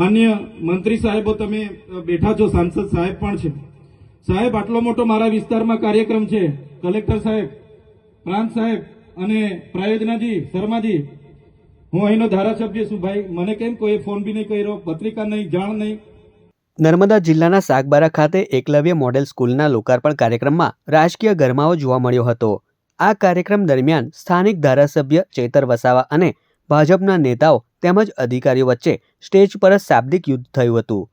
માન્ય મંત્રી સાહેબો, તમે બેઠા છો, સાંસદ સાહેબ પણ છે. સાહેબ, આટલો મોટો મારા વિસ્તારમાં કાર્યક્રમ છે. કલેક્ટર સાહેબ, પ્રાંત સાહેબ અને પ્રાયોજનાજી, શર્માજી, હું અહીંનો ધારાસભ્ય છું ભાઈ. મને કેમ કોઈ ફોન બી નહીં કર્યો, પત્રિકા નહીં, જાણ નહીં? નર્મદા જિલ્લાના સાગબારા ખાતે એકલવ્ય મોડેલ સ્કૂલના લોકાર્પણ કાર્યક્રમમાં રાજકીય ગરમાવો જોવા મળ્યો હતો. આ કાર્યક્રમ દરમિયાન સ્થાનિક ધારાસભ્ય ચેતર વસાવા અને ભાજપના નેતાઓ તેમજ અધિકારીઓ વચ્ચે સ્ટેજ પર જ શાબ્દિક યુદ્ધ થયું હતું.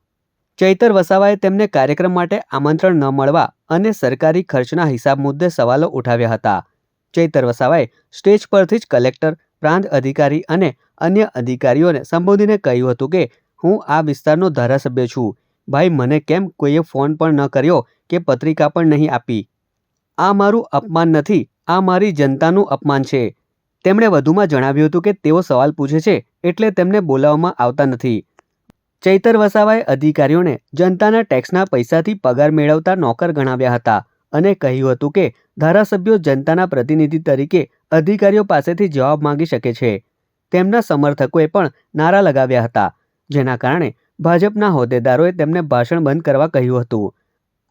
ચૈતર વસાવાએ તેમને કાર્યક્રમ માટે આમંત્રણ ન મળવા અને સરકારી ખર્ચના હિસાબ મુદ્દે સવાલો ઉઠાવ્યા હતા. ચૈતર વસાવાએ સ્ટેજ પરથી જ કલેક્ટર, પ્રાંત અધિકારી અને અન્ય અધિકારીઓને સંબોધીને કહ્યું હતું કે, હું આ વિસ્તારનો ધારાસભ્ય છું. ભાઈ, મને કેમ કોઈએ ફોન પણ ન કર્યો કે પત્રિકા પણ નહીં આપી? આ મારું અપમાન નથી. આ મારી જનતાનું અપમાન છે. તેમણે વધુમાં જણાવ્યું હતું કે તેઓ સવાલ પૂછે છે એટલે તેમને બોલાવવામાં આવતા નથી. ચૈતર વસાવાએ અધિકારીઓને જનતાના ટેક્સના પૈસાથી પગાર મેળવતા નોકર ગણાવ્યા હતા અને કહ્યું હતું કે ધારાસભ્યો જનતાના પ્રતિનિધિ તરીકે અધિકારીઓ પાસેથી જવાબ માંગી શકે છે. તેમના સમર્થકોએ પણ નારા લગાવ્યા હતા, જેના કારણે ભાજપના હોદ્દેદારોએ તેમને ભાષણ બંધ કરવા કહ્યું હતું.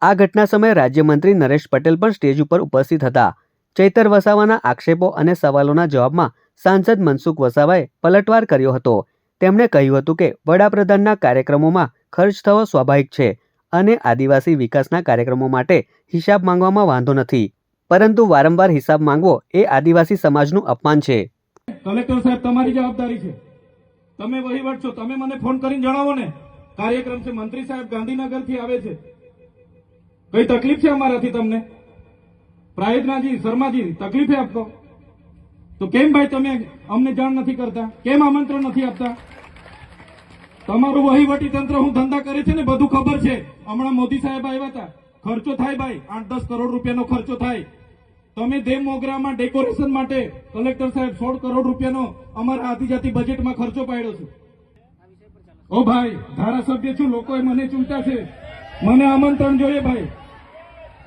આ ઘટના સમયે રાજ્યમંત્રી નરેશ પટેલ પણ સ્ટેજ ઉપર ઉપસ્થિત હતા. ચૈતર વસાવાના આક્ષેપો અને સવાલોના જવાબમાં સાંસદ મનસુખ વસાવાએ પલટવાર કર્યો હતો. તેમણે કહ્યું હતું કે વડાપ્રધાનના કાર્યક્રમોમાં ખર્ચ થવો સ્વાભાવિક છે અને આદિવાસી વિકાસના કાર્યક્રમો માટે હિસાબ માંગવામાં વાંધો નથી. પરંતુ વારંવાર હિસાબ માંગવો એ આદિવાસી સમાજનું અપમાન છે. કલેક્ટર સાહેબ, તમારી જવાબદારી છે. તમે વહીવટ છો. તમે મને ફોન કરીને જણાવો ને. કાર્યક્રમ છે. મંત્રી સાહેબ ગાંધીનગરથી આવે છે. કઈ તકલીફ છે અમારાથી તમને? પ્રાયોજનાજી શર્માજી, તકલીફે આપતો તો કેમ ભાઈ તમે અમને જાણ નથી કરતા? કેમ આમંત્રણ નથી આપતા? તમારું વહીવટી તંત્ર હું ધંધા કરે છે ને, બધું ખબર છે. હમણાં મોદી સાહેબ આવ્યા હતા. ખર્ચો થાય ભાઈ આઠ દસ કરોડ રૂપિયાનો ખર્ચો થાય. તમે દેવ મોગરામાં ડેકોરેશન માટે, કલેક્ટર સાહેબ, સોળ કરોડ રૂપિયાનો અમારા આદિજાતિ બજેટમાં ખર્ચો પાડ્યો છે. ઓ ભાઈ, ધારાસભ્ય છું, લોકોએ મને ચૂંટ્યા છે. મને આમંત્રણ જોઈએ ભાઈ.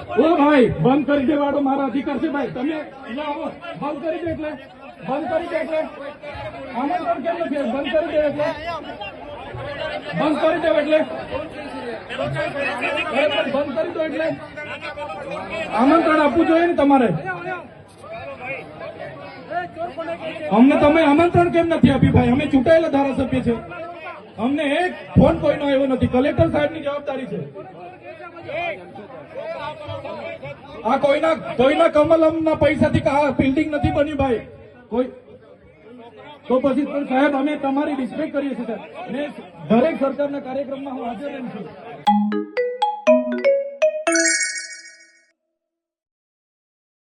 ઓ ભાઈ, બંધ કરી દેવાડો મારા અધિકાર છે ભાઈ. તમે બંધ કરી દે એટલે. બંધ કરી દે એટલે. આમંત્રણ કેમ નથી બંધ કરી દે એટલે. બંધ કરી દો એટલે. બંધ કરી દો એટલે. આમંત્રણ આપવું જોઈએ ને તમારે. અમને તમે આમંત્રણ કેમ નથી આપ્યું ભાઈ? અમે ચૂંટાયેલા ધારાસભ્ય છે. અમને એક ફોન કોઈનો આવ્યો નથી. કલેક્ટર સાહેબની જવાબદારી છે. આ કોઈના કોઈના કમલમના પૈસાથી આ બિલ્ડિંગ નથી બની ભાઈ. કોઈ તો પછી પણ સાહેબ, અમે તમારી રિસ્પેક્ટ કરીએ છીએ, સાહેબ. ને દરેક સરકારના કાર્યક્રમમાં હું હાજર રહું છું.